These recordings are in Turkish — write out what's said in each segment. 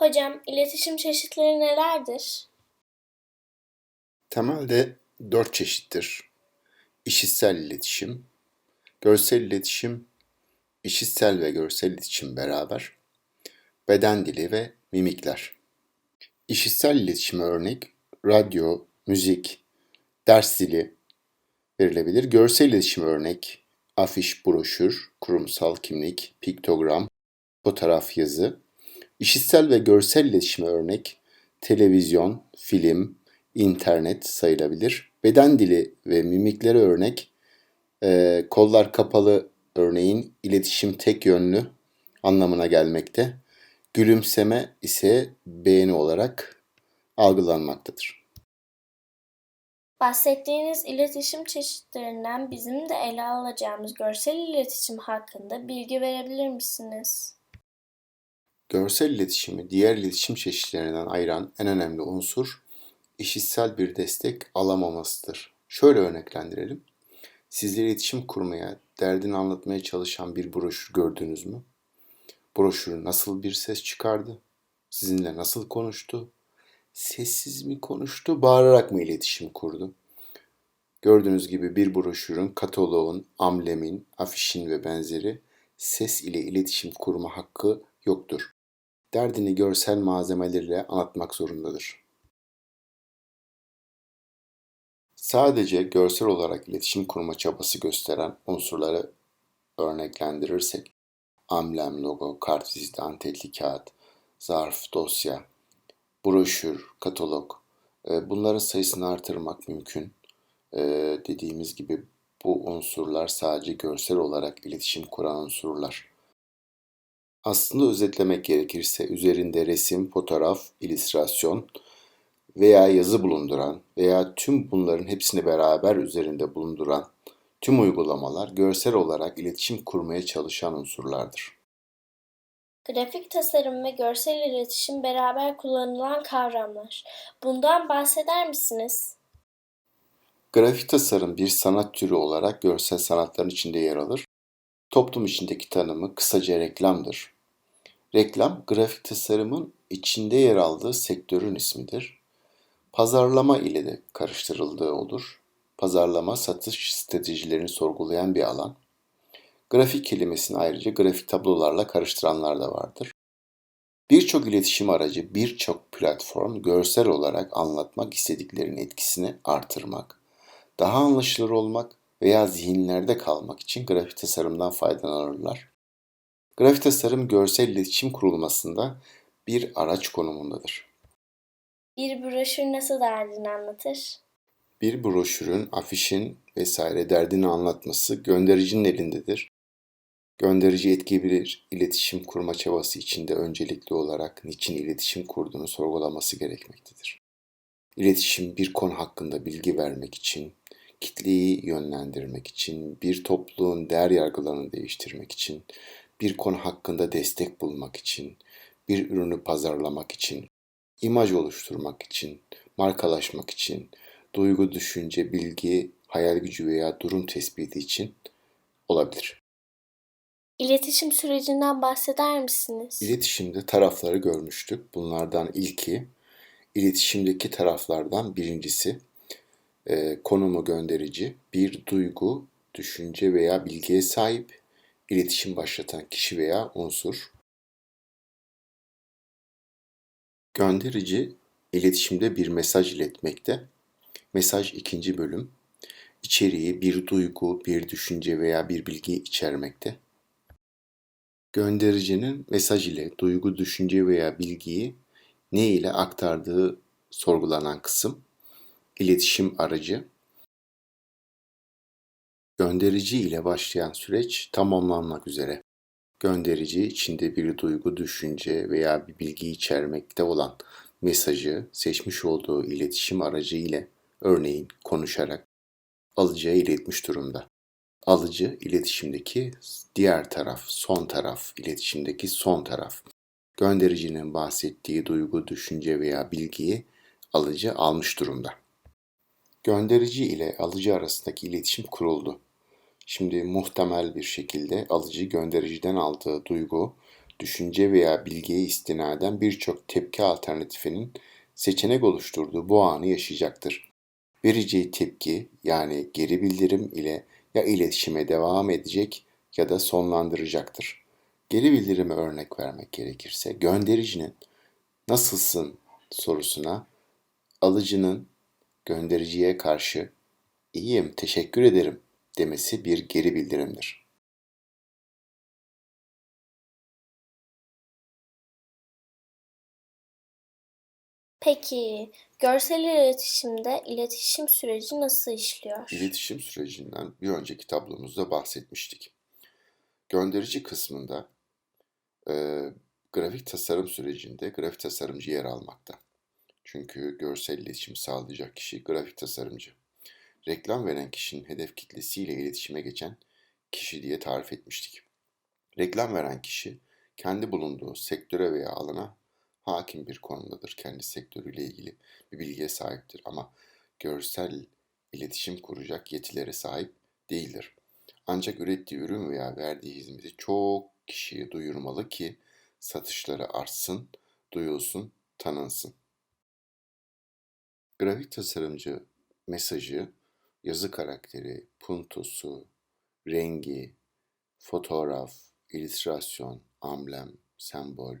Hocam, iletişim çeşitleri nelerdir? Temelde dört çeşittir. İşitsel iletişim, görsel iletişim, işitsel ve görsel iletişim beraber, beden dili ve mimikler. İşitsel iletişime örnek radyo, müzik, ders dili verilebilir. Görsel iletişime örnek afiş, broşür, kurumsal kimlik, piktogram, fotoğraf, yazı. İşitsel ve görsel iletişime örnek televizyon, film, internet sayılabilir. Beden dili ve mimiklere örnek e, kollar kapalı örneğin iletişim tek yönlü anlamına gelmekte. Gülümseme ise beğeni olarak algılanmaktadır. Bahsettiğiniz iletişim çeşitlerinden bizim de ele alacağımız görsel iletişim hakkında bilgi verebilir misiniz? Görsel iletişimi diğer iletişim çeşitlerinden ayıran en önemli unsur işitsel bir destek alamamasıdır. Şöyle örneklendirelim. Sizle iletişim kurmaya, derdini anlatmaya çalışan bir broşür gördünüz mü? Broşür nasıl bir ses çıkardı? Sizinle nasıl konuştu? Sessiz mi konuştu, bağırarak mı iletişim kurdu? Gördüğünüz gibi bir broşürün, kataloğun, amblemin, afişin ve benzeri ses ile iletişim kurma hakkı yoktur. Derdini görsel malzemelerle anlatmak zorundadır. Sadece görsel olarak iletişim kurma çabası gösteren unsurları örneklendirirsek, amblem, logo, kartvizit, antetli kağıt, zarf, dosya, broşür, katalog, e, bunların sayısını artırmak mümkün. E, dediğimiz gibi bu unsurlar sadece görsel olarak iletişim kuran unsurlar. Aslında özetlemek gerekirse üzerinde resim, fotoğraf, illüstrasyon, veya yazı bulunduran veya tüm bunların hepsini beraber üzerinde bulunduran tüm uygulamalar görsel olarak iletişim kurmaya çalışan unsurlardır. Grafik tasarım ve görsel iletişim beraber kullanılan kavramlar. Bundan bahseder misiniz? Grafik tasarım bir sanat türü olarak görsel sanatların içinde yer alır. Toplum içindeki tanımı kısaca reklamdır. Reklam, grafik tasarımın içinde yer aldığı sektörün ismidir pazarlama ile de karıştırıldığı olur. Pazarlama satış stratejilerini sorgulayan bir alan. Grafik kelimesini ayrıca grafik tablolarla karıştıranlar da vardır. Birçok iletişim aracı, birçok platform görsel olarak anlatmak istediklerinin etkisini artırmak, daha anlaşılır olmak veya zihinlerde kalmak için grafik tasarımdan faydalanırlar. Grafik tasarım görsel iletişim kurulmasında bir araç konumundadır. Bir broşür nasıl derdini anlatır? Bir broşürün, afişin vesaire derdini anlatması göndericinin elindedir. Gönderici etkili bir iletişim kurma çabası içinde öncelikli olarak niçin iletişim kurduğunu sorgulaması gerekmektedir. İletişim bir konu hakkında bilgi vermek için, kitleyi yönlendirmek için, bir topluluğun değer yargılarını değiştirmek için, bir konu hakkında destek bulmak için, bir ürünü pazarlamak için, imaj oluşturmak için, markalaşmak için, duygu, düşünce, bilgi, hayal gücü veya durum tespiti için olabilir. İletişim sürecinden bahseder misiniz? İletişimde tarafları görmüştük. Bunlardan ilki, iletişimdeki taraflardan birincisi e, konumu gönderici, bir duygu, düşünce veya bilgiye sahip, iletişim başlatan kişi veya unsur. Gönderici iletişimde bir mesaj iletmekte. Mesaj ikinci bölüm. İçeriği bir duygu, bir düşünce veya bir bilgi içermekte. Göndericinin mesaj ile duygu, düşünce veya bilgiyi ne ile aktardığı sorgulanan kısım. İletişim aracı. Gönderici ile başlayan süreç tamamlanmak üzere gönderici içinde bir duygu, düşünce veya bir bilgi içermekte olan mesajı seçmiş olduğu iletişim aracı ile örneğin konuşarak alıcıya iletmiş durumda. Alıcı iletişimdeki diğer taraf, son taraf, iletişimdeki son taraf. Göndericinin bahsettiği duygu, düşünce veya bilgiyi alıcı almış durumda. Gönderici ile alıcı arasındaki iletişim kuruldu. Şimdi muhtemel bir şekilde alıcı göndericiden aldığı duygu, düşünce veya bilgiye istinaden birçok tepki alternatifinin seçenek oluşturduğu bu anı yaşayacaktır. Vereceği tepki yani geri bildirim ile ya iletişime devam edecek ya da sonlandıracaktır. Geri bildirime örnek vermek gerekirse göndericinin nasılsın sorusuna alıcının göndericiye karşı iyiyim, teşekkür ederim demesi bir geri bildirimdir. Peki, görsel iletişimde iletişim süreci nasıl işliyor? İletişim sürecinden bir önceki tablomuzda bahsetmiştik. Gönderici kısmında e, grafik tasarım sürecinde grafik tasarımcı yer almakta. Çünkü görsel iletişim sağlayacak kişi grafik tasarımcı. Reklam veren kişinin hedef kitlesiyle iletişime geçen kişi diye tarif etmiştik. Reklam veren kişi kendi bulunduğu sektöre veya alana hakim bir konumdadır. Kendi sektörüyle ilgili bir bilgiye sahiptir ama görsel iletişim kuracak yetilere sahip değildir. Ancak ürettiği ürün veya verdiği hizmeti çok kişiye duyurmalı ki satışları artsın, duyulsun, tanınsın. Grafik tasarımcı mesajı, yazı karakteri, puntosu, rengi, fotoğraf, illüstrasyon, amblem, sembol,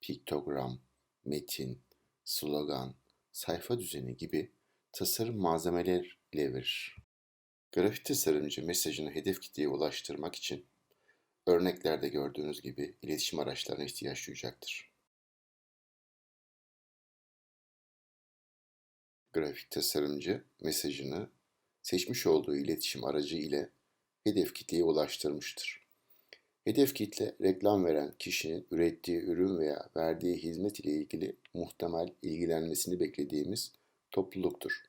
piktogram, metin, slogan, sayfa düzeni gibi tasarım malzemeler ile verir. Grafik tasarımcı mesajını hedef kitleye ulaştırmak için örneklerde gördüğünüz gibi iletişim araçlarına ihtiyaç duyacaktır. Grafik tasarımcı mesajını seçmiş olduğu iletişim aracı ile hedef kitleye ulaştırmıştır. Hedef kitle reklam veren kişinin ürettiği ürün veya verdiği hizmet ile ilgili muhtemel ilgilenmesini beklediğimiz topluluktur.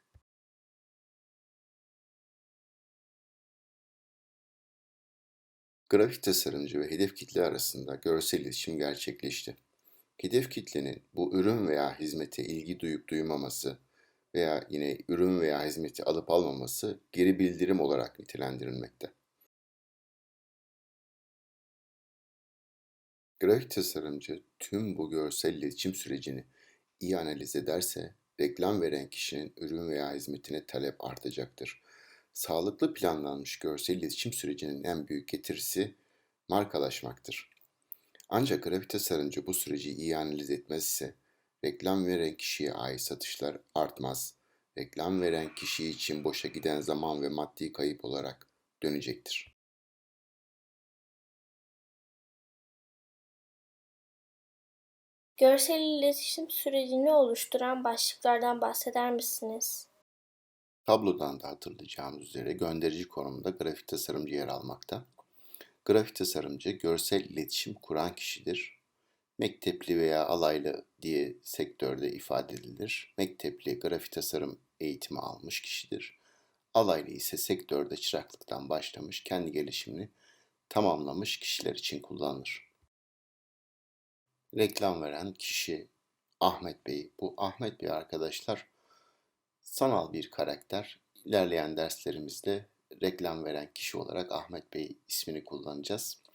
Grafik tasarımcı ve hedef kitle arasında görsel iletişim gerçekleşti. Hedef kitlenin bu ürün veya hizmete ilgi duyup duymaması veya yine ürün veya hizmeti alıp almaması geri bildirim olarak nitelendirilmekte. Grafik tasarımcı tüm bu görsel iletişim sürecini iyi analiz ederse reklam veren kişinin ürün veya hizmetine talep artacaktır. Sağlıklı planlanmış görsel iletişim sürecinin en büyük getirisi markalaşmaktır. Ancak grafik tasarımcı bu süreci iyi analiz etmez ise reklam veren kişiye ait satışlar artmaz. Reklam veren kişi için boşa giden zaman ve maddi kayıp olarak dönecektir. Görsel iletişim sürecini oluşturan başlıklardan bahseder misiniz? Tablodan da hatırlayacağımız üzere gönderici konumunda grafik tasarımcı yer almakta. Grafik tasarımcı görsel iletişim kuran kişidir. Mektepli veya alaylı diye sektörde ifade edilir. Mektepli grafik tasarım eğitimi almış kişidir. Alaylı ise sektörde çıraklıktan başlamış, kendi gelişimini tamamlamış kişiler için kullanılır. Reklam veren kişi Ahmet Bey. Bu Ahmet Bey arkadaşlar sanal bir karakter. İlerleyen derslerimizde reklam veren kişi olarak Ahmet Bey ismini kullanacağız.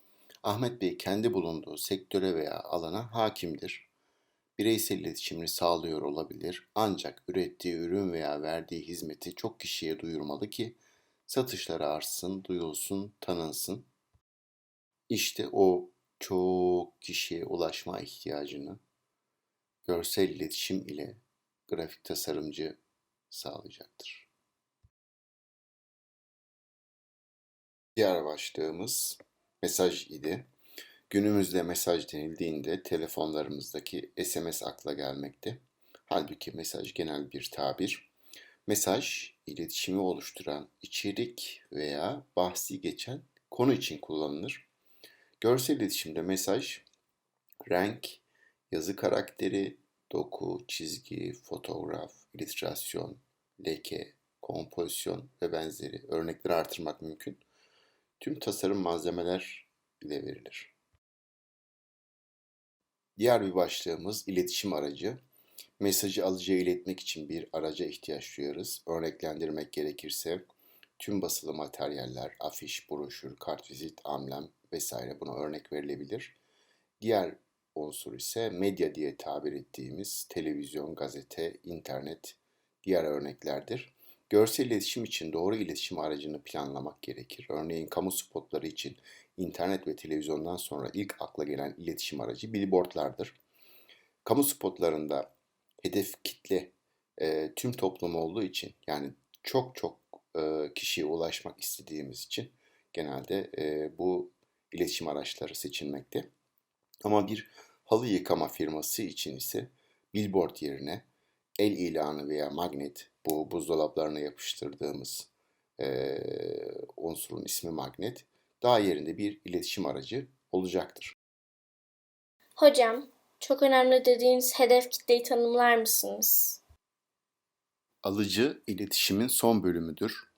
Ahmet Bey kendi bulunduğu sektöre veya alana hakimdir. Bireysel iletişimini sağlıyor olabilir ancak ürettiği ürün veya verdiği hizmeti çok kişiye duyurmalı ki satışları artsın, duyulsun, tanınsın. İşte o çok kişiye ulaşma ihtiyacını görsel iletişim ile grafik tasarımcı sağlayacaktır. Diğer başlığımız mesaj idi. Günümüzde mesaj denildiğinde telefonlarımızdaki SMS akla gelmekte. Halbuki mesaj genel bir tabir. Mesaj, iletişimi oluşturan içerik veya bahsi geçen konu için kullanılır. Görsel iletişimde mesaj, renk, yazı karakteri, doku, çizgi, fotoğraf, illüstrasyon, leke, kompozisyon ve benzeri örnekleri artırmak mümkün. Tüm tasarım malzemeler ile verilir. Diğer bir başlığımız iletişim aracı. Mesajı alıcıya iletmek için bir araca ihtiyaç duyarız. Örneklendirmek gerekirse tüm basılı materyaller, afiş, broşür, kartvizit, amblem vesaire buna örnek verilebilir. Diğer unsur ise medya diye tabir ettiğimiz televizyon, gazete, internet diğer örneklerdir. Görsel iletişim için doğru iletişim aracını planlamak gerekir. Örneğin kamu spotları için internet ve televizyondan sonra ilk akla gelen iletişim aracı billboardlardır. Kamu spotlarında hedef kitle e, tüm toplum olduğu için yani çok çok e, kişiye ulaşmak istediğimiz için genelde e, bu iletişim araçları seçilmekte. Ama bir halı yıkama firması için ise billboard yerine el ilanı veya magnet bu buzdolaplarına yapıştırdığımız e, unsurun ismi magnet daha yerinde bir iletişim aracı olacaktır. Hocam, çok önemli dediğiniz hedef kitleyi tanımlar mısınız? Alıcı iletişimin son bölümüdür.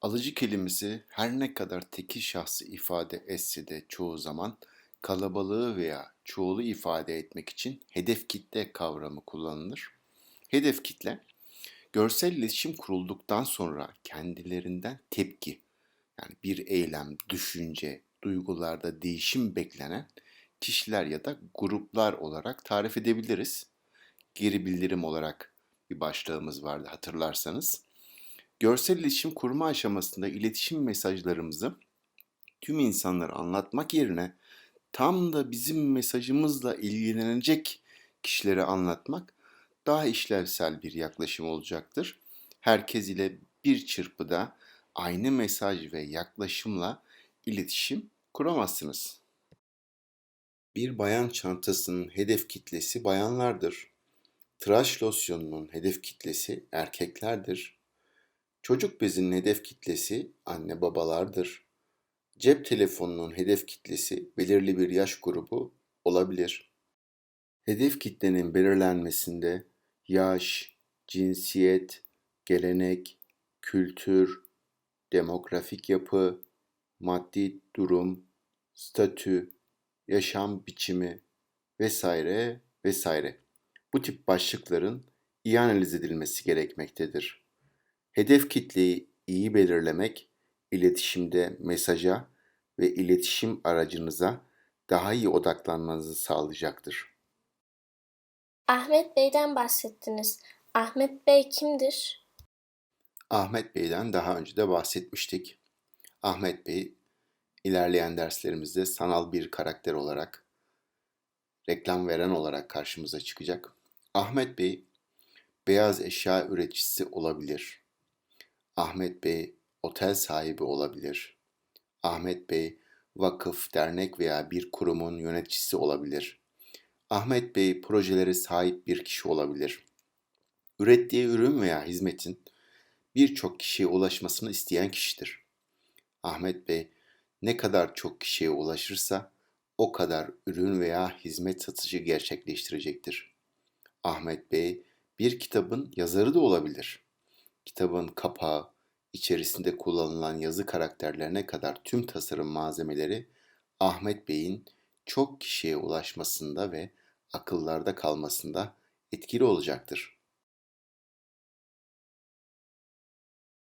Alıcı kelimesi her ne kadar tekil şahsı ifade etse de çoğu zaman kalabalığı veya çoğulu ifade etmek için hedef kitle kavramı kullanılır. Hedef kitle, görsel iletişim kurulduktan sonra kendilerinden tepki, yani bir eylem, düşünce, duygularda değişim beklenen kişiler ya da gruplar olarak tarif edebiliriz. Geri bildirim olarak bir başlığımız vardı hatırlarsanız. Görsel iletişim kurma aşamasında iletişim mesajlarımızı tüm insanlara anlatmak yerine tam da bizim mesajımızla ilgilenecek kişilere anlatmak daha işlevsel bir yaklaşım olacaktır. Herkes ile bir çırpıda aynı mesaj ve yaklaşımla iletişim kuramazsınız. Bir bayan çantasının hedef kitlesi bayanlardır. Tıraş losyonunun hedef kitlesi erkeklerdir. Çocuk bezinin hedef kitlesi anne babalardır. Cep telefonunun hedef kitlesi belirli bir yaş grubu olabilir. Hedef kitlenin belirlenmesinde yaş, cinsiyet, gelenek, kültür, demografik yapı, maddi durum, statü, yaşam biçimi vesaire vesaire. Bu tip başlıkların iyi analiz edilmesi gerekmektedir. Hedef kitleyi iyi belirlemek iletişimde mesaja ve iletişim aracınıza daha iyi odaklanmanızı sağlayacaktır. Ahmet Bey'den bahsettiniz. Ahmet Bey kimdir? Ahmet Bey'den daha önce de bahsetmiştik. Ahmet Bey ilerleyen derslerimizde sanal bir karakter olarak, reklam veren olarak karşımıza çıkacak. Ahmet Bey beyaz eşya üreticisi olabilir. Ahmet Bey otel sahibi olabilir. Ahmet Bey vakıf, dernek veya bir kurumun yöneticisi olabilir. Ahmet Bey projelere sahip bir kişi olabilir. Ürettiği ürün veya hizmetin birçok kişiye ulaşmasını isteyen kişidir. Ahmet Bey ne kadar çok kişiye ulaşırsa o kadar ürün veya hizmet satışı gerçekleştirecektir. Ahmet Bey bir kitabın yazarı da olabilir. Kitabın kapağı, içerisinde kullanılan yazı karakterlerine kadar tüm tasarım malzemeleri Ahmet Bey'in çok kişiye ulaşmasında ve akıllarda kalmasında etkili olacaktır.